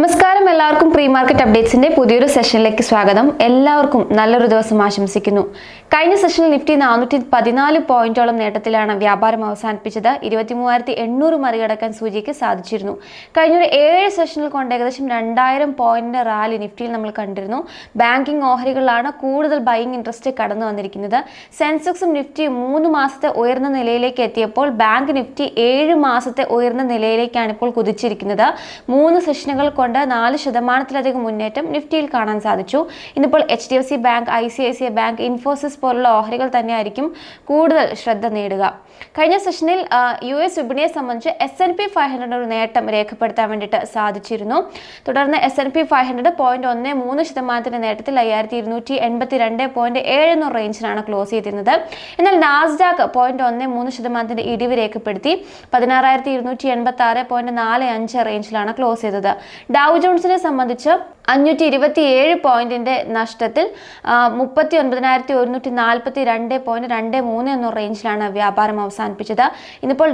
നമസ്കാരം. എല്ലാവർക്കും pre market അപ്ഡേറ്റ്സിന്റെ പുതിയൊരു സെഷനിലേക്ക് സ്വാഗതം. എല്ലാവർക്കും നല്ലൊരു ദിവസം ആശംസിക്കുന്നു. കഴിഞ്ഞ സെഷനിൽ നിഫ്റ്റി നാനൂറ്റി പതിനാല് പോയിന്റോളം നേട്ടത്തിലാണ് വ്യാപാരം അവസാനിപ്പിച്ചത്. ഇരുപത്തി മൂവായിരത്തി എണ്ണൂറ് മറികടക്കാൻ സൂചിക്ക് സാധിച്ചിരുന്നു. കഴിഞ്ഞ ഒരു ഏഴ് സെഷനിൽ കൊണ്ട് ഏകദേശം രണ്ടായിരം പോയിന്റിന്റെ റാലി നിഫ്റ്റിയിൽ നമ്മൾ കണ്ടിരുന്നു. ബാങ്കിംഗ് ഓഹരികളിലാണ് കൂടുതൽ ബൈയിങ് ഇൻട്രസ്റ്റ് കടന്നു വന്നിരിക്കുന്നത്. സെൻസെക്സും നിഫ്റ്റി മൂന്ന് മാസത്തെ ഉയർന്ന നിലയിലേക്ക് എത്തിയപ്പോൾ ബാങ്ക് നിഫ്റ്റി ഏഴ് മാസത്തെ ഉയർന്ന നിലയിലേക്കാണ് ഇപ്പോൾ കുതിച്ചിരിക്കുന്നത്. മൂന്ന് സെഷനുകൾ കൊണ്ട് നാല് ശതമാനത്തിലധികം മുന്നേറ്റം നിഫ്റ്റിയിൽ കാണാൻ സാധിച്ചു. ഇന്നിപ്പോൾ H D F C bank I C I C I bank Infosys പോലുള്ള ഓഹരികൾ തന്നെയായിരിക്കും കൂടുതൽ ശ്രദ്ധ നേടുക. കഴിഞ്ഞ സെഷനിൽ യു എസ് വിപണിയെ സംബന്ധിച്ച് S and P five hundred ഒരു നേട്ടം രേഖപ്പെടുത്താൻ വേണ്ടിയിട്ട് സാധിച്ചിരുന്നു. തുടർന്ന് S and P five hundred point ഒന്ന് മൂന്ന് ശതമാനത്തിന്റെ നേട്ടത്തിൽ അയ്യായിരത്തി ഇരുന്നൂറ്റി എൺപത്തി രണ്ട് പോയിന്റ് ഏഴ് എന്ന റേഞ്ചിലാണ് ക്ലോസ് ചെയ്തിരുന്നത്. എന്നാൽ നാസ്ഡാക്ക് പോയിന്റ് ഒന്ന് മൂന്ന് ശതമാനത്തിന്റെ ഇടിവ് രേഖപ്പെടുത്തി പതിനാറായിരത്തി ഇരുന്നൂറ്റി എൺപത്തി ആറ് പോയിന്റ് നാല് അഞ്ച് റേഞ്ചിലാണ് ക്ലോസ് ചെയ്തത്. ഡൗ ജോൺസിനെ സംബന്ധിച്ച് അഞ്ഞൂറ്റി ഇരുപത്തി ഏഴ് പോയിന്റിന്റെ നഷ്ടത്തിൽ മുപ്പത്തി ഒൻപതിനായിരത്തി ഒരുന്നൂറ്റി നാൽപ്പത്തി രണ്ട് പോയിന്റ് രണ്ട് മൂന്ന് എന്ന റേഞ്ചിലാണ് വ്യാപാരം അവസാനിപ്പിച്ചത്. ഇന്നിപ്പോൾ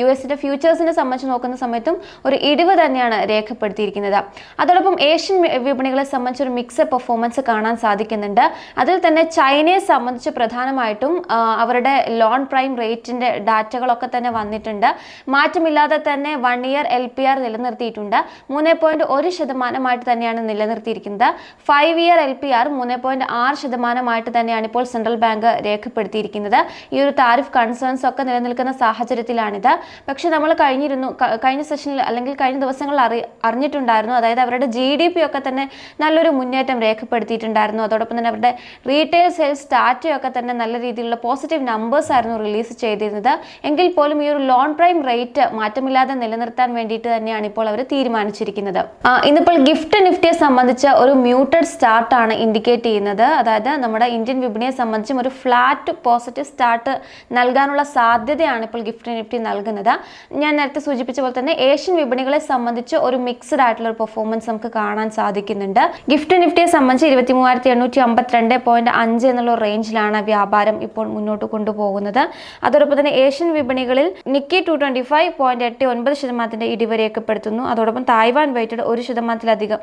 യു എസിന്റെ ഫ്യൂച്ചേഴ്സിനെ സംബന്ധിച്ച് നോക്കുന്ന സമയത്തും ഒരു ഇടിവ് തന്നെയാണ് രേഖപ്പെടുത്തിയിരിക്കുന്നത്. അതോടൊപ്പം ഏഷ്യൻ വിപണികളെ സംബന്ധിച്ച് ഒരു മിക്സഡ് പെർഫോമൻസ് കാണാൻ സാധിക്കുന്നുണ്ട്. അതിൽ തന്നെ ചൈനയെ സംബന്ധിച്ച് പ്രധാനമായിട്ടും അവരുടെ ലോൺ പ്രൈം റേറ്റിന്റെ ഡാറ്റകളൊക്കെ തന്നെ വന്നിട്ടുണ്ട്. മാറ്റമില്ലാതെ തന്നെ one year L P R നിലനിർത്തിയിട്ടുണ്ട്. മൂന്ന് പോയിന്റ് ഒരു ശതമാനമായിട്ട് തന്നെയാണ് നിലനിർത്തിയിരിക്കുന്നത്. Five year L P R മൂന്ന് പോയിന്റ് ആറ് ശതമാനമായിട്ട് തന്നെയാണ് ഇപ്പോൾ സെൻട്രൽ ബാങ്ക് രേഖപ്പെടുത്തിയിരിക്കുന്നത്. ഈ ഒരു താരിഫ് കൺസേൺസ് ഒക്കെ നിലനിൽക്കുന്ന സാഹചര്യത്തിലാണിത്. പക്ഷെ നമ്മൾ കഴിഞ്ഞിരുന്നു കഴിഞ്ഞ സെഷനിൽ അല്ലെങ്കിൽ കഴിഞ്ഞ ദിവസങ്ങളിൽ അറി അറിഞ്ഞിട്ടുണ്ടായിരുന്നു. അതായത് അവരുടെ ജി ഡി പി ഒക്കെ തന്നെ നല്ലൊരു മുന്നേറ്റം രേഖപ്പെടുത്തിയിട്ടുണ്ടായിരുന്നു. അതോടൊപ്പം തന്നെ അവരുടെ റീറ്റെയിൽ സെയിൽസ് ഡാറ്റയൊക്കെ തന്നെ നല്ല രീതിയിലുള്ള പോസിറ്റീവ് നമ്പേഴ്സ് ആയിരുന്നു റിലീസ് ചെയ്തിരുന്നത്. എങ്കിൽ പോലും ഈ ഒരു ലോൺ പ്രൈം റേറ്റ് മാറ്റമില്ലാതെ നിലനിർത്താൻ വേണ്ടിയിട്ട് തന്നെയാണ് ഇപ്പോൾ അവർ തീരുമാനിച്ചിരിക്കുന്നത്. ആ, ഇന്നിപ്പോൾ ഗിഫ്റ്റ് നിഫ്റ്റിയെ സംബന്ധിച്ച ഒരു മ്യൂട്ടഡ് സ്റ്റാർട്ടാണ് ഇൻഡിക്കേറ്റ് ചെയ്യുന്നത്. അതായത് നമ്മുടെ ഇന്ത്യൻ വിപണിയെ സംബന്ധിച്ചും ഒരു ഫ്ലാറ്റ് പോസിറ്റീവ് സ്റ്റാർട്ട് നൽകാനുള്ള സാധ്യതയാണ് ഇപ്പോൾ ഗിഫ്റ്റ് നിഫ്റ്റി നൽകുന്നത്. ഞാൻ നേരത്തെ സൂചിപ്പിച്ച പോലെ തന്നെ ഏഷ്യൻ വിപണികളെ സംബന്ധിച്ച് ഒരു മിക്സഡ് ആയിട്ടുള്ള ഒരു പെർഫോമൻസ് നമുക്ക് കാണാൻ സാധിക്കുന്നുണ്ട്. ഗിഫ്റ്റ് നിഫ്റ്റിയെ സംബന്ധിച്ച് ഇരുപത്തി മൂവായിരത്തി എണ്ണൂറ്റി അമ്പത്തിരണ്ട് പോയിന്റ് അഞ്ച് എന്നുള്ള റേഞ്ചിലാണ് വ്യാപാരം ഇപ്പോൾ മുന്നോട്ട് കൊണ്ടുപോകുന്നത്. അതോടൊപ്പം തന്നെ ഏഷ്യൻ വിപണികളിൽ Nikkei two twenty five point എട്ട് ഒൻപത് ശതമാനത്തിന്റെ ഇടിവ് രേഖപ്പെടുത്തുന്നു. അതോടൊപ്പം തായ്വാൻ വെയിറ്റഡ് ഒരു ശതമാനത്തിലധികം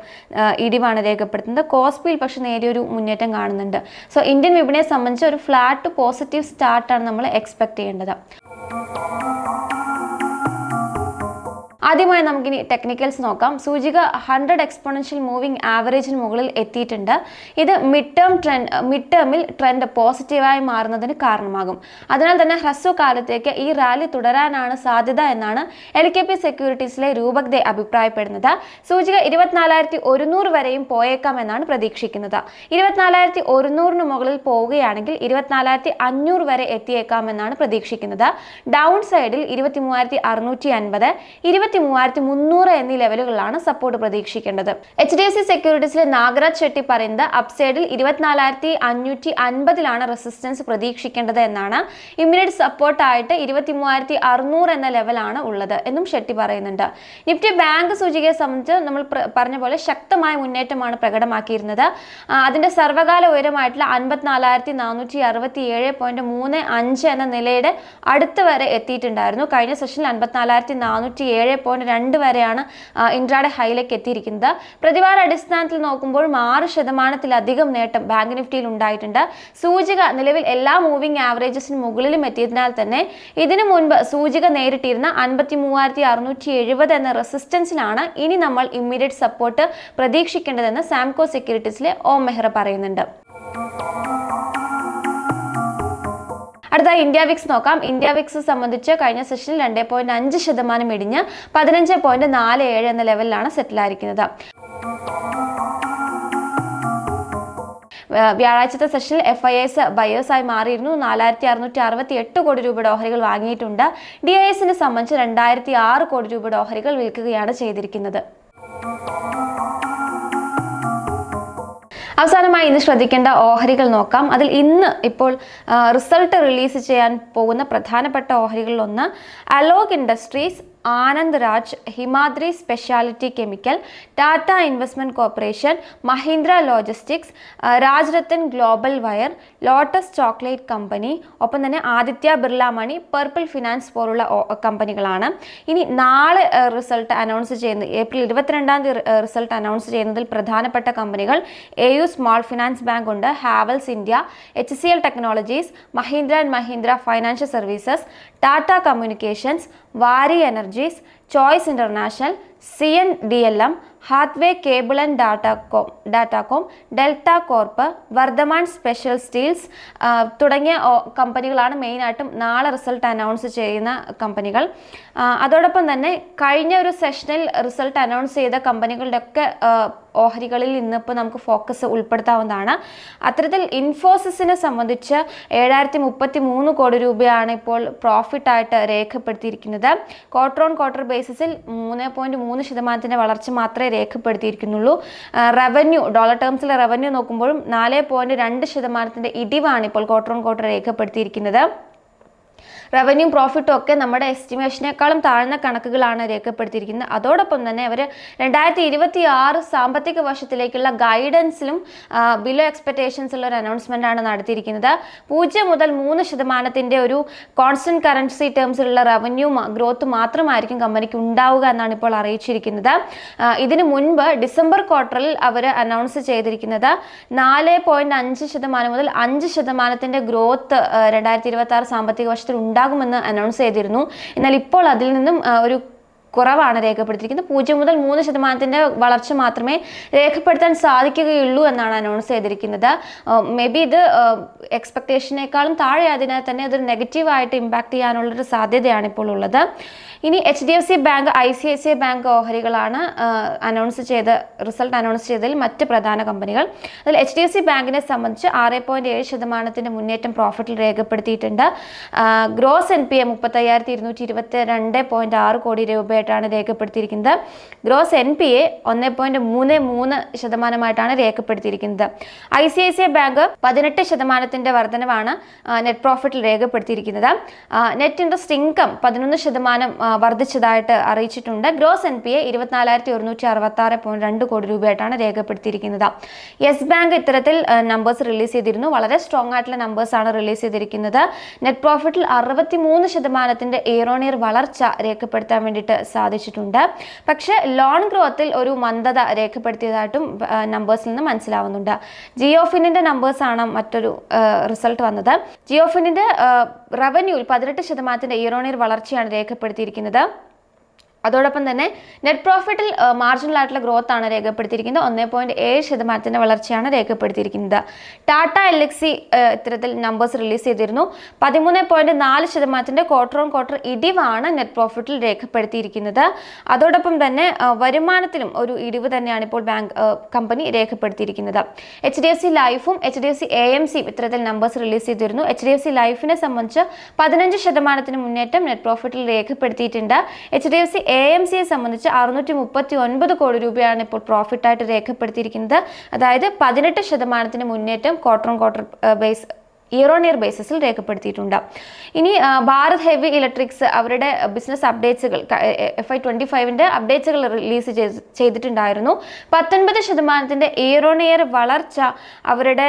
ഇടിവാണ് രേഖപ്പെടുത്തുന്നത്. കോസ്പിയിൽ പക്ഷെ നേരിയൊരു മുന്നേറ്റം കാണുന്നുണ്ട്. സോ ഇന്ത്യൻ വിപണിയെ സംബന്ധിച്ച് ഒരു ഫ്ലാറ്റ് പോസിറ്റീവ് സ്റ്റാർട്ടാണ് നമ്മൾ എക്സ്പെക്ട് ചെയ്യേണ്ടത്. ആദ്യമായി നമുക്കിനി ടെക്നിക്കൽസ് നോക്കാം. സൂചിക ഹൺഡ്രഡ് എക്സ്പോണൻഷ്യൽ മൂവിംഗ് ആവറേജിന് മുകളിൽ എത്തിയിട്ടുണ്ട്. ഇത് മിഡ് ടേം ട്രെൻഡ് മിഡ് ടേമിൽ ട്രെൻഡ് പോസിറ്റീവായി മാറുന്നതിന് കാരണമാകും. അതിനാൽ തന്നെ ഹ്രസ്വകാലത്തേക്ക് ഈ റാലി തുടരാനാണ് സാധ്യത എന്നാണ് എൽ കെ പി സെക്യൂരിറ്റീസിലെ രൂപക് ദേ അഭിപ്രായപ്പെടുന്നത്. സൂചിക ഇരുപത്തിനാലായിരത്തി ഒരുന്നൂറ് വരെയും പോയേക്കാം എന്നാണ് പ്രതീക്ഷിക്കുന്നത്. ഇരുപത്തിനാലായിരത്തി ഒരുന്നൂറിന് മുകളിൽ പോവുകയാണെങ്കിൽ ഇരുപത്തിനാലായിരത്തി അഞ്ഞൂറ് വരെ എത്തിയേക്കാമെന്നാണ് പ്രതീക്ഷിക്കുന്നത്. ഡൗൺ സൈഡിൽ ഇരുപത്തി മൂവായിരത്തി അറുന്നൂറ്റി അൻപത് ഇരുപത്തി മൂവായിരത്തി മൂവായിരത്തി മുന്നൂറ് എന്നീ ലെവലുകളിലാണ് സപ്പോർട്ട് പ്രതീക്ഷിക്കേണ്ടത്. എച്ച് ഡി എഫ് സി സെക്യൂരിറ്റീസിലെ നാഗരാജ് ഷെട്ടി പറയുന്നത് അപ്സൈഡിൽ ഇരുപത്തിനാലായിരത്തി അഞ്ഞൂറ്റി അൻപതിലാണ് റെസിസ്റ്റൻസ് പ്രതീക്ഷിക്കേണ്ടത് എന്നാണ്. ഇമ്മീഡിയറ്റ് സപ്പോർട്ടായിട്ട് ഇരുപത്തി മൂവായിരത്തി അറുന്നൂറ് എന്ന ലെവലാണ് ഉള്ളത് എന്നും ഷെട്ടി പറയുന്നുണ്ട്. നിഫ്റ്റി ബാങ്ക് സൂചികയെ സംബന്ധിച്ച് നമ്മൾ പറഞ്ഞ പോലെ ശക്തമായ മുന്നേറ്റമാണ് പ്രകടമാക്കിയിരുന്നത്. അതിന്റെ സർവകാല ഉയരമായിട്ടുള്ള അൻപത്തിനാലായിരത്തി നാനൂറ്റി അറുപത്തി ഏഴ് പോയിന്റ് മൂന്ന് അഞ്ച് എന്ന നിലയുടെ അടുത്ത് വരെ എത്തിയിട്ടുണ്ടായിരുന്നു. കഴിഞ്ഞ സെഷനിൽ അൻപത്തിനാലായിരത്തി നാനൂറ്റി ഏഴ് പോയിന്റ് രണ്ട് വരെയാണ് ഇൻട്രാഡ് ഹൈയിലേക്ക് എത്തിയിരിക്കുന്നത്. പ്രതിവാര അടിസ്ഥാനത്തിൽ നോക്കുമ്പോൾ ആറ് ശതമാനത്തിലധികം നേട്ടം ബാങ്ക് നിഫ്റ്റിയിൽ ഉണ്ടായിട്ടുണ്ട്. സൂചിക നിലവിൽ എല്ലാ മൂവിംഗ് ആവറേജസിന് മുകളിലും എത്തിയതിനാൽ തന്നെ ഇതിനു മുൻപ് സൂചിക നേരിട്ടിരുന്ന അൻപത്തി മൂവായിരത്തി അറുന്നൂറ്റി എഴുപത് എന്ന റെസിസ്റ്റൻസിലാണ് ഇനി നമ്മൾ ഇമ്മീഡിയറ്റ് സപ്പോർട്ട് പ്രതീക്ഷിക്കേണ്ടതെന്ന് സാംകോ സെക്യൂരിറ്റീസിലെ ഓം മെഹ്റ പറയുന്നുണ്ട്. അടുത്ത ഇന്ത്യ വിക്സ് നോക്കാം. ഇന്ത്യ വിക്സ് സംബന്ധിച്ച് കഴിഞ്ഞ സെഷനിൽ രണ്ട് പോയിന്റ് അഞ്ച് ശതമാനം ഇടിഞ്ഞ് പതിനഞ്ച് പോയിന്റ് നാല് ഏഴ് എന്ന ലെവലിലാണ് സെറ്റിലായിരിക്കുന്നത് വ്യാഴാഴ്ചത്തെ സെഷനിൽ എഫ് ഐ എസ് ബയേഴ്സായി മാറിയിരുന്നു നാലായിരത്തി അറുന്നൂറ്റി അറുപത്തി എട്ട് കോടി രൂപയുടെ ഓഹരികൾ വാങ്ങിയിട്ടുണ്ട്. ഡി ഐ എസിനെ സംബന്ധിച്ച് രണ്ടായിരത്തി ആറ് കോടി രൂപയുടെ ഓഹരികൾ വിൽക്കുകയാണ് ചെയ്തിരിക്കുന്നത്. അവസാനമായി ഇന്ന് ശ്രദ്ധിക്കേണ്ട ഓഹരികൾ നോക്കാം. അതിൽ ഇന്ന് ഇപ്പോൾ റിസൾട്ട് റിലീസ് ചെയ്യാൻ പോകുന്ന പ്രധാനപ്പെട്ട ഓഹരികളിലൊന്ന് Alok Industries Anand Raj Himadri Speciality Chemical Tata Investment Corporation Mahindra Logistics Rajratan Global Wire Lotus Chocolate Company ഒപ്പം തന്നെ Aditya Birla Money Purple Finance പോലുള്ള കമ്പനികളാണ്. ഇനി നാളെ റിസൾട്ട് അനൗൺസ് ചെയ്യുന്നത് ഏപ്രിൽ ഇരുപത്തിരണ്ടാം തീയതി റിസൾട്ട് അനൗൺസ് ചെയ്യുന്നതിൽ പ്രധാനപ്പെട്ട കമ്പനികൾ A U Small Finance Bank ഉണ്ട് Havells India H C L Technologies Mahindra and Mahindra Financial Services Tata Communications Waaree Energies Choice International C N D L M Hathway Cable and Datacom Datacom Delta Corp Vardhman Special Steels തുടങ്ങിയ കമ്പനികളാണ് മെയിനായിട്ടും നാളെ result announce ചെയ്യുന്ന കമ്പനികൾ. അതോടൊപ്പം തന്നെ കഴിഞ്ഞ ഒരു സെഷനിൽ റിസൾട്ട് അനൗൺസ് ചെയ്ത കമ്പനികളുടെ ഓഹരികളിൽ ഇന്നിപ്പോൾ നമുക്ക് ഫോക്കസ് ഉൾപ്പെടുത്താവുന്നതാണ്. അത്തരത്തിൽ ഇൻഫോസിസിനെ സംബന്ധിച്ച് ഏഴായിരത്തി മുപ്പത്തി മൂന്ന് കോടി രൂപയാണ് ഇപ്പോൾ പ്രോഫിറ്റായിട്ട് രേഖപ്പെടുത്തിയിരിക്കുന്നത്. ക്വാർട്ടർ ഓൺ ക്വാർട്ടർ ബേസിസിൽ മൂന്ന് പോയിന്റ് മൂന്ന് ശതമാനത്തിന്റെ വളർച്ച മാത്രമേ രേഖപ്പെടുത്തിയിരിക്കുന്നുള്ളൂ. റവന്യൂ ഡോളർ ടേംസിലെ റവന്യൂ നോക്കുമ്പോഴും നാല് പോയിന്റ് രണ്ട് ശതമാനത്തിന്റെ ഇടിവാണ് ഇപ്പോൾ ക്വാർട്ടർ ഓൺ ക്വാർട്ടർ രേഖപ്പെടുത്തിയിരിക്കുന്നത്. റവന്യൂ പ്രോഫിറ്റും ഒക്കെ നമ്മുടെ എസ്റ്റിമേഷനേക്കാളും താഴ്ന്ന കണക്കുകളാണ് രേഖപ്പെടുത്തിയിരിക്കുന്നത്. അതോടൊപ്പം തന്നെ അവർ രണ്ടായിരത്തി ഇരുപത്തി ആറ് സാമ്പത്തിക വർഷത്തിലേക്കുള്ള ഗൈഡൻസിലും ബിലോ എക്സ്പെക്ടേഷൻസ് ഉള്ള ഒരു അനൗൺസ്മെന്റ് ആണ് നടത്തിയിരിക്കുന്നത്. പൂജ്യം മുതൽ മൂന്ന് ശതമാനത്തിന്റെ ഒരു കോൺസ്റ്റന്റ് കറൻസി ടേംസിലുള്ള റവന്യൂ ഗ്രോത്ത് മാത്രമായിരിക്കും കമ്പനിക്ക് ഉണ്ടാവുക എന്നാണ് ഇപ്പോൾ അറിയിച്ചിരിക്കുന്നത്. ഇതിന് മുൻപ് ഡിസംബർ ക്വാർട്ടറിൽ അവർ അനൗൺസ് ചെയ്തിരിക്കുന്നത് നാല് പോയിന്റ് അഞ്ച് ശതമാനം മുതൽ അഞ്ച് ശതമാനത്തിന്റെ ഗ്രോത്ത് രണ്ടായിരത്തി ഇരുപത്തി ആറ് സാമ്പത്തിക വർഷത്തിൽ ഉണ്ടാകുമെന്ന് അനൗൺസ് ചെയ്തിരുന്നു. എന്നാൽ ഇപ്പോൾ അതിൽ നിന്നും ഒരു കുറവാണ് രേഖപ്പെടുത്തിയിരിക്കുന്നത്. പൂജ്യം മുതൽ മൂന്ന് ശതമാനത്തിന്റെ വളർച്ച മാത്രമേ രേഖപ്പെടുത്താൻ സാധിക്കുകയുള്ളൂ എന്നാണ് അനൗൺസ് ചെയ്തിരിക്കുന്നത്. മേ ബി ഇത് എക്സ്പെക്ടേഷനേക്കാളും താഴെ അതിനാൽ തന്നെ അതൊരു നെഗറ്റീവായിട്ട് ഇമ്പാക്ട് ചെയ്യാനുള്ളൊരു സാധ്യതയാണ് ഇപ്പോൾ ഉള്ളത്. ഇനി H D F C bank I C I C I bank ഓഹരികളാണ് announce ചെയ്ത റിസൾട്ട് അനൗൺസ് ചെയ്തതിൽ മറ്റ് പ്രധാന കമ്പനികൾ. അതിൽ എച്ച് ഡി എഫ് സി ബാങ്കിനെ സംബന്ധിച്ച് ആറ് പോയിന്റ് ഏഴ് ശതമാനത്തിന്റെ മുന്നേറ്റം പ്രോഫിറ്റിൽ രേഖപ്പെടുത്തിയിട്ടുണ്ട്. ഗ്രോസ് എൻ പി എ മുപ്പത്തയ്യായിരത്തി ഇരുന്നൂറ്റി ഇരുപത്തി രണ്ട് പോയിന്റ് ആറ് കോടി രൂപയായിട്ടാണ് രേഖപ്പെടുത്തിയിരിക്കുന്നത്. ഗ്രോസ് എൻ പി എ ഒന്ന് പോയിന്റ് മൂന്ന് മൂന്ന് ശതമാനമായിട്ടാണ് രേഖപ്പെടുത്തിയിരിക്കുന്നത്. I C I C I bank പതിനെട്ട് ശതമാനത്തിന്റെ വർധനവാണ് നെറ്റ് പ്രോഫിറ്റിൽ രേഖപ്പെടുത്തിയിരിക്കുന്നത്. നെറ്റ് ഇൻട്രസ്റ്റ് ഇൻകം പതിനൊന്ന് ശതമാനം വർദ്ധിച്ചതായിട്ട് അറിയിച്ചിട്ടുണ്ട്. ഗ്രോസ് എൻ പി എ ഇരുപത്തിനാലായിരത്തി ഒരുന്നൂറ്റി അറുപത്തി ആറ് പോയിന്റ് രണ്ട് കോടി രൂപയായിട്ടാണ് രേഖപ്പെടുത്തിയിരിക്കുന്നത്. യെസ് ബാങ്ക് ഇത്തരത്തിൽ നമ്പേഴ്സ് റിലീസ് ചെയ്തിരുന്നു. വളരെ സ്ട്രോങ് ആയിട്ടുള്ള നമ്പേഴ്സ് ആണ് റിലീസ് ചെയ്തിരിക്കുന്നത്. നെറ്റ് പ്രോഫിറ്റിൽ അറുപത്തി മൂന്ന് ശതമാനത്തിന്റെ ഇയർ ഓൺ ഇയർ വളർച്ച രേഖപ്പെടുത്താൻ വേണ്ടിയിട്ട് സാധിച്ചിട്ടുണ്ട്. പക്ഷേ ലോൺ ഗ്രോത്തിൽ ഒരു മന്ദത രേഖപ്പെടുത്തിയതായിട്ടും നമ്പേഴ്സിൽ നിന്ന് മനസ്സിലാവുന്നുണ്ട്. ജിയോഫിനിന്റെ നമ്പേഴ്സ് ആണ് മറ്റൊരു റിസൾട്ട് വന്നത്. ജിയോഫിനിന്റെ റവന്യൂവിൽ പതിനെട്ട് ശതമാനത്തിന്റെ ഇയർ വളർച്ചയാണ് രേഖപ്പെടുത്തിയിരിക്കുന്നത്. അതോടൊപ്പം തന്നെ നെറ്റ് പ്രോഫിറ്റിൽ മാർജിനൽ ആയിട്ടുള്ള ഗ്രോത്ത് ആണ് രേഖപ്പെടുത്തിയിരിക്കുന്നത്. ഒന്നേ പോയിന്റ് ഏഴ് ശതമാനത്തിന്റെ വളർച്ചയാണ് രേഖപ്പെടുത്തിയിരിക്കുന്നത്. ടാറ്റ എൽ എക്സി ഇത്തരത്തിൽ നമ്പേഴ്സ് റിലീസ് ചെയ്തിരുന്നു. പതിമൂന്ന് പോയിന്റ് നാല് ശതമാനത്തിന്റെ ക്വാർട്ടർ ഓൺ ക്വാർട്ടർ ഇടിവാണ് നെറ്റ് പ്രോഫിറ്റിൽ രേഖപ്പെടുത്തിയിരിക്കുന്നത്. അതോടൊപ്പം തന്നെ വരുമാനത്തിലും ഒരു ഇടിവ് തന്നെയാണ് ഇപ്പോൾ ബാങ്ക് കമ്പനി രേഖപ്പെടുത്തിയിരിക്കുന്നത്. എച്ച് ഡി എഫ് സി ലൈഫും H D F C A M സിയും ഇത്തരത്തിൽ നമ്പേഴ്സ് റിലീസ് ചെയ്തിരുന്നു. എച്ച് ഡി എഫ് സി ലൈഫിനെ സംബന്ധിച്ച് പതിനഞ്ച് ശതമാനത്തിന് മുന്നേറ്റം നെറ്റ് പ്രോഫിറ്റിൽ രേഖപ്പെടുത്തിയിട്ടുണ്ട്. H D F C A M സിയെ സംബന്ധിച്ച് അറുന്നൂറ്റി മുപ്പത്തി ഒൻപത് കോടി രൂപയാണ് ഇപ്പോൾ പ്രോഫിറ്റായിട്ട് രേഖപ്പെടുത്തിയിരിക്കുന്നത്. അതായത് പതിനെട്ട് ശതമാനത്തിന് മുന്നേറ്റം quarter quarter base year on year ബേസിസിൽ രേഖപ്പെടുത്തിയിട്ടുണ്ട്. ഇനി ഭാരത് ഹെവി ഇലക്ട്രിക്സ് അവരുടെ ബിസിനസ് അപ്ഡേറ്റ്സുകൾ എഫ് ഐ ട്വന്റി ഫൈവിന്റെ അപ്ഡേറ്റ്സുകൾ റിലീസ് ചെയ്തിട്ടുണ്ടായിരുന്നു. പത്തൊൻപത് ശതമാനത്തിന്റെ ഇയർ ഓൺ ഇയർ വളർച്ച അവരുടെ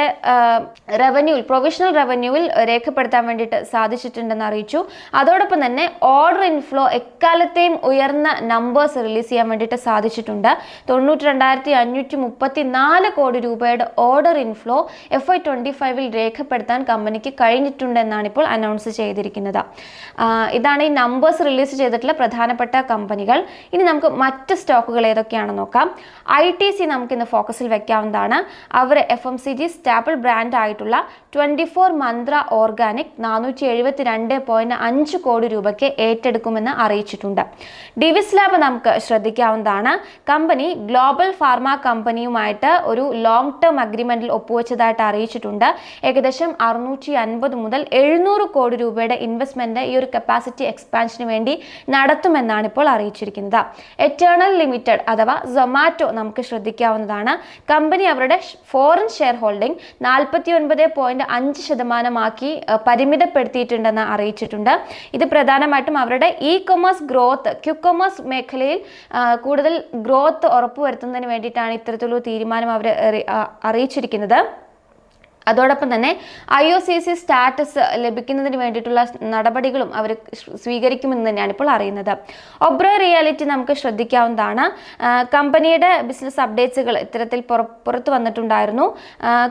റവന്യൂവിൽ പ്രൊവിഷണൽ റവന്യൂവിൽ രേഖപ്പെടുത്താൻ വേണ്ടിയിട്ട് സാധിച്ചിട്ടുണ്ടെന്ന് അറിയിച്ചു. അതോടൊപ്പം തന്നെ ഓർഡർ ഇൻഫ്ലോ എക്കാലത്തെയും ഉയർന്ന നമ്പേഴ്സ് റിലീസ് ചെയ്യാൻ വേണ്ടിയിട്ട് സാധിച്ചിട്ടുണ്ട്. തൊണ്ണൂറ്റി രണ്ടായിരത്തി അഞ്ഞൂറ്റി മുപ്പത്തി നാല് കോടി രൂപയുടെ order inflow F I twenty ഫൈവിൽ രേഖപ്പെടുത്താൻ കമ്പനിക്ക് കഴിഞ്ഞിട്ടുണ്ടെന്നാണ് ഇപ്പോൾ അനൗൺസ് ചെയ്തിരിക്കുന്നത് ഇതാണ് ഈ നമ്പേഴ്സ് റിലീസ് ചെയ്തിട്ടുള്ള പ്രധാനപ്പെട്ട കമ്പനികൾ ഇനി നമുക്ക് മറ്റ് സ്റ്റോക്കുകൾ ഏതൊക്കെയാണെന്ന് നോക്കാം. ഐ ടി സി നമുക്ക് ഇന്ന് ഫോക്കസിൽ വെക്കാവുന്നതാണ്. അവർ F M C G staple brand ആയിട്ടുള്ള ട്വന്റി ഫോർ മന്ത്ര ഓർഗാനിക് നാനൂറ്റി എഴുപത്തി രണ്ട് പോയിന്റ് അഞ്ച് കോടി രൂപയ്ക്ക് ഏറ്റെടുക്കുമെന്ന് അറിയിച്ചിട്ടുണ്ട്. ഡിവിസ് ലാബ് നമുക്ക് ശ്രദ്ധിക്കാവുന്നതാണ്. കമ്പനി ഗ്ലോബൽ ഫാർമ കമ്പനിയുമായിട്ട് ഒരു ലോങ് ടേം അഗ്രിമെന്റിൽ ഒപ്പുവെച്ചതായിട്ട് അറിയിച്ചിട്ടുണ്ട്. ഏകദേശം അറുന്നൂറ്റി അൻപത് മുതൽ എഴുന്നൂറ് കോടി രൂപയുടെ ഇൻവെസ്റ്റ്മെന്റ് ഈ ഒരു കപ്പാസിറ്റി എക്സ്പാൻഷന് വേണ്ടി നടത്തുമെന്നാണ് ഇപ്പോൾ അറിയിച്ചിരിക്കുന്നത്. എറ്റേണൽ ലിമിറ്റഡ് അഥവാ സൊമാറ്റോ നമുക്ക് ശ്രദ്ധിക്കാവുന്നതാണ്. കമ്പനി അവരുടെ ഫോറിൻ ഷെയർ ഹോൾഡിംഗ് നാൽപ്പത്തി ഒൻപത് പോയിന്റ് അഞ്ച് ശതമാനമാക്കി പരിമിതപ്പെടുത്തിയിട്ടുണ്ടെന്ന് അറിയിച്ചിട്ടുണ്ട്. ഇത് പ്രധാനമായിട്ടും അവരുടെ ഇ കൊമേഴ്സ് ഗ്രോത്ത് ക്യുക്കൊമേഴ്സ് മേഖലയിൽ കൂടുതൽ ഗ്രോത്ത് ഉറപ്പുവരുത്തുന്നതിന് വേണ്ടിയിട്ടാണ് ഇത്തരത്തിലുള്ള തീരുമാനം അവർ അറിയിച്ചിരിക്കുന്നത്. അതോടൊപ്പം തന്നെ I O C C status ലഭിക്കുന്നതിന് വേണ്ടിയിട്ടുള്ള നടപടികളും അവർ സ്വീകരിക്കുമെന്ന് തന്നെയാണ് ഇപ്പോൾ അറിയുന്നത്. ഒബ്ര റിയാലിറ്റി നമുക്ക് ശ്രദ്ധിക്കാവുന്നതാണ്. കമ്പനിയുടെ ബിസിനസ് അപ്ഡേറ്റ്സുകൾ ഇത്തരത്തിൽ പുറ- പുറത്തു വന്നിട്ടുണ്ടായിരുന്നു.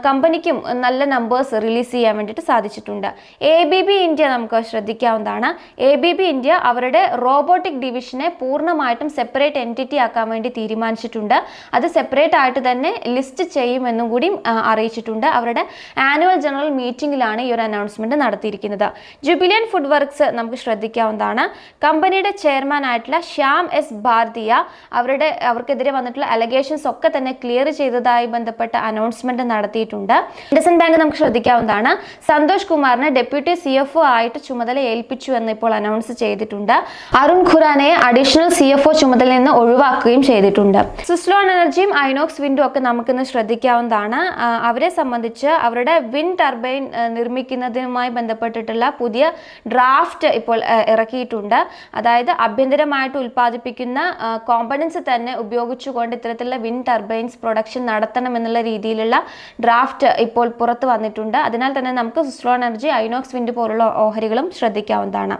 കമ്പനിക്കും നല്ല നമ്പേഴ്സ് റിലീസ് ചെയ്യാൻ വേണ്ടിയിട്ട് സാധിച്ചിട്ടുണ്ട്. എ ബി ബി ഇന്ത്യ നമുക്ക് ശ്രദ്ധിക്കാവുന്നതാണ്. എ ബി ബി ഇന്ത്യ അവരുടെ റോബോട്ടിക് ഡിവിഷനെ പൂർണമായിട്ടും സെപ്പറേറ്റ് എന്റിറ്റി ആക്കാൻ വേണ്ടി തീരുമാനിച്ചിട്ടുണ്ട്. അത് സെപ്പറേറ്റ് ആയിട്ട് തന്നെ ലിസ്റ്റ് ചെയ്യുമെന്നും കൂടി അറിയിച്ചിട്ടുണ്ട്. അവരുടെ ആനുവൽ ജനറൽ മീറ്റിംഗിലാണ് ഈ ഒരു അനൗൺസ്മെന്റ് നടത്തിയിരിക്കുന്നത്. ജുബിലിയൻ ഫുഡ് വർക്ക്സ് നമുക്ക് ശ്രദ്ധിക്കാവുന്നതാണ്. കമ്പനിയുടെ ചെയർമാൻ ആയിട്ടുള്ള ശ്യാം എസ് ഭാരതിയ അവരുടെ അവർക്കെതിരെ വന്നിട്ടുള്ള അലഗേഷൻസ് ഒക്കെ തന്നെ ക്ലിയർ ചെയ്തതായി ബന്ധപ്പെട്ട അനൗൺസ്മെന്റ് നടത്തിയിട്ടുണ്ട്. ഇൻഡസൻ ബാങ്ക് നമുക്ക് ശ്രദ്ധിക്കാവുന്നതാണ്. സന്തോഷ് കുമാറിനെ ഡെപ്യൂട്ടി സി എഫ് ആയിട്ട് ചുമതല ഏൽപ്പിച്ചു എന്ന് ഇപ്പോൾ അനൗൺസ് ചെയ്തിട്ടുണ്ട്. അരുൺ ഖുറാനെ അഡീഷണൽ സി എഫ് ഒ ചുമതലയിൽ നിന്ന് ഒഴിവാക്കുകയും ചെയ്തിട്ടുണ്ട്. സുസ്ലോൺ എനർജിയും ഐനോക്സ് വിൻഡോ ഒക്കെ നമുക്കിന്ന് ശ്രദ്ധിക്കാവുന്നതാണ്. അവരെ സംബന്ധിച്ച് അവരുടെ വിൻ ടർബൈൻ നിർമ്മിക്കുന്നതുമായി ബന്ധപ്പെട്ടിട്ടുള്ള പുതിയ ഡ്രാഫ്റ്റ് ഇപ്പോൾ ഇറക്കിയിട്ടുണ്ട്. അതായത് ആഭ്യന്തരമായിട്ട് ഉൽപ്പാദിപ്പിക്കുന്ന കോമ്പണൻസ് തന്നെ ഉപയോഗിച്ചുകൊണ്ട് ഇത്തരത്തിലുള്ള വിൻ ടർബൈൻസ് പ്രൊഡക്ഷൻ നടത്തണം എന്നുള്ള രീതിയിലുള്ള ഡ്രാഫ്റ്റ് ഇപ്പോൾ പുറത്ത് വന്നിട്ടുണ്ട്. അതിനാൽ തന്നെ നമുക്ക് സുസ്ലോ എനർജി ഐനോക്സ് വിൻഡ് പോലുള്ള ഓഹരികളും ശ്രദ്ധിക്കാവുന്നതാണ്.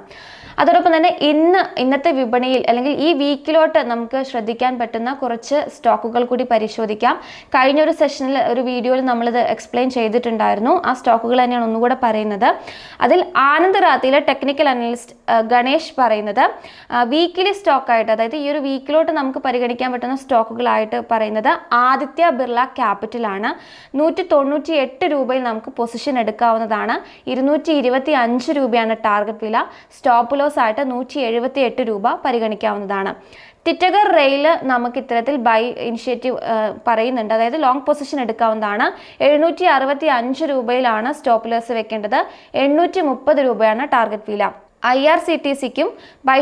അതോടൊപ്പം തന്നെ ഇന്ന് ഇന്നത്തെ വിപണിയിൽ അല്ലെങ്കിൽ ഈ വീക്കിലോട്ട് നമുക്ക് ശ്രദ്ധിക്കാൻ പറ്റുന്ന കുറച്ച് സ്റ്റോക്കുകൾ കൂടി പരിശോധിക്കാം. കഴിഞ്ഞ ഒരു സെഷനിൽ ഒരു വീഡിയോയിൽ നമ്മളിത് എക്സ്പ്ലെയിൻ ചെയ്തിട്ടുണ്ടായിരുന്നു. ആ സ്റ്റോക്കുകൾ തന്നെയാണ് ഒന്നുകൂടെ പറയുന്നത്. അതിൽ ആനന്ദ് റാത്തിയിലെ ടെക്നിക്കൽ അനലിസ്റ്റ് ഗണേഷ് പറയുന്നത്. വീക്കിലി സ്റ്റോക്കായിട്ട് അതായത് ഈ ഒരു വീക്കിലോട്ട് നമുക്ക് പരിഗണിക്കാൻ പറ്റുന്ന സ്റ്റോക്കുകളായിട്ട് പറയുന്നത് ആദിത്യ ബിർള ക്യാപിറ്റലാണ് നൂറ്റി തൊണ്ണൂറ്റി എട്ട് രൂപയിൽ നമുക്ക് പൊസിഷൻ എടുക്കാവുന്നതാണ്. ഇരുന്നൂറ്റി ഇരുപത്തി അഞ്ച് രൂപയാണ് ടാർഗറ്റ് വില. സ്റ്റോപ്പ് ലോസ് ആയിട്ട് നൂറ്റി എഴുപത്തി എട്ട് രൂപ പരിഗണിക്കാവുന്നതാണ്. ടിറ്റഗർ റെയിൽ നമുക്ക് ഇത്തരത്തിൽ ബൈ ഇനിഷ്യേറ്റീവ് പറയുന്നുണ്ട്. അതായത് ലോങ് പൊസിഷൻ എടുക്കാവുന്നതാണ്. എഴുന്നൂറ്റി അറുപത്തി അഞ്ച് രൂപയിലാണ് സ്റ്റോപ്പ് ലോസ് വെക്കേണ്ടത്. എണ്ണൂറ്റി മുപ്പത് രൂപയാണ് ടാർഗറ്റ് വില. ഐ ആർ സി ടി സിക്കും ബൈ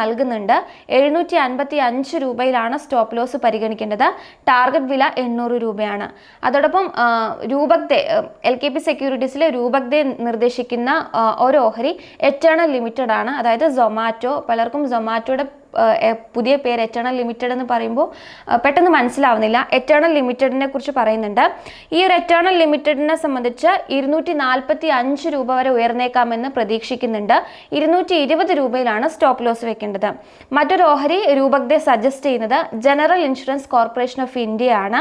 നൽകുന്നുണ്ട്. എഴുന്നൂറ്റി അൻപത്തി അഞ്ച് രൂപയിലാണ് സ്റ്റോപ്പ് ലോസ് പരിഗണിക്കേണ്ടത്. ടാർഗറ്റ് വില എണ്ണൂറ് രൂപയാണ്. അതോടൊപ്പം രൂപക്തെ എൽ കെ പി സെക്യൂരിറ്റീസിലെ രൂപക്തെ നിർദ്ദേശിക്കുന്ന ഒരു ഓഹരി എറ്റേണൽ ലിമിറ്റഡ് ആണ് അതായത് സൊമാറ്റോ പലർക്കും സൊമാറ്റോയുടെ പുതിയ പേര് എറ്റേണൽ ലിമിറ്റഡ് എന്ന് പറയുമ്പോൾ പെട്ടെന്ന് മനസ്സിലാവുന്നില്ല. എറ്റേണൽ ലിമിറ്റഡിനെ കുറിച്ച് പറയുന്നുണ്ട്. ഈ ഒരു എറ്റേണൽ ലിമിറ്റഡിനെ സംബന്ധിച്ച് ഇരുന്നൂറ്റി നാൽപ്പത്തി അഞ്ച് രൂപ വരെ ഉയർന്നേക്കാമെന്ന് പ്രതീക്ഷിക്കുന്നുണ്ട്. ഇരുന്നൂറ്റി ഇരുപത് രൂപയിലാണ് സ്റ്റോപ്പ് ലോസ് വെക്കേണ്ടത്. മറ്റൊരു ഓഹരി രൂപക്തെ സജസ്റ്റ് ചെയ്യുന്നത് general insurance corporation of India ആണ്.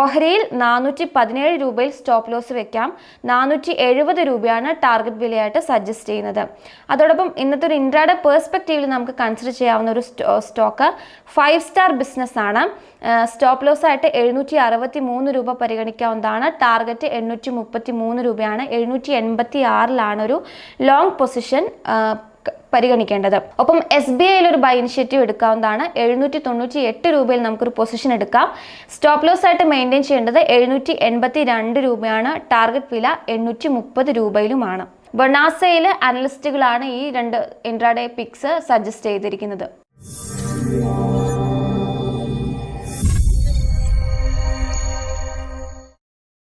ഓഹരിയിൽ നാനൂറ്റി പതിനേഴ് രൂപയിൽ സ്റ്റോപ്പ് ലോസ് വെക്കാം. നാനൂറ്റി എഴുപത് രൂപയാണ് ടാർഗറ്റ് വിലയായിട്ട് സജസ്റ്റ് ചെയ്യുന്നത്. അതോടൊപ്പം ഇന്നത്തെ ഒരു ഇൻട്രാഡ പേഴ്സ്പെക്റ്റീവിൽ നമുക്ക് കൺസിഡർ ചെയ്യാവുന്ന ഒരു സ്റ്റോക്ക് ഫൈവ് സ്റ്റാർ ബിസിനസ് ആണ്. സ്റ്റോപ്പ് ലോസ് ആയിട്ട് എഴുന്നൂറ്റി അറുപത്തി മൂന്ന് രൂപ പരിഗണിക്കാവുന്നതാണ്. ടാർഗറ്റ് എണ്ണൂറ്റി മുപ്പത്തി മൂന്ന് രൂപയാണ്. എഴുന്നൂറ്റി എൺപത്തി ആറിലാണ് ഒരു ലോങ് പൊസിഷൻ പരിഗണിക്കേണ്ടത്. ഒപ്പം എസ് ബി ഐയിൽ ഒരു ബൈ ഇനിഷ്യേറ്റീവ് എടുക്കാവുന്നതാണ്. എഴുന്നൂറ്റി തൊണ്ണൂറ്റി എട്ട് രൂപയിൽ നമുക്കൊരു പൊസിഷൻ എടുക്കാം. സ്റ്റോപ്പ് ലോസ് ആയിട്ട് മെയിന്റെയിൻ ചെയ്യേണ്ടത് എഴുന്നൂറ്റി എൺപത്തി രണ്ട് രൂപയാണ്. ടാർഗറ്റ് വില എണ്ണൂറ്റി മുപ്പത് രൂപയിലുമാണ് ബൊണാസയിലെ അനലിസ്റ്റുകളാണ് ഈ രണ്ട് ഇൻട്രാഡേ പിക്സ് സജസ്റ്റ് ചെയ്തിരിക്കുന്നത്. Yeah.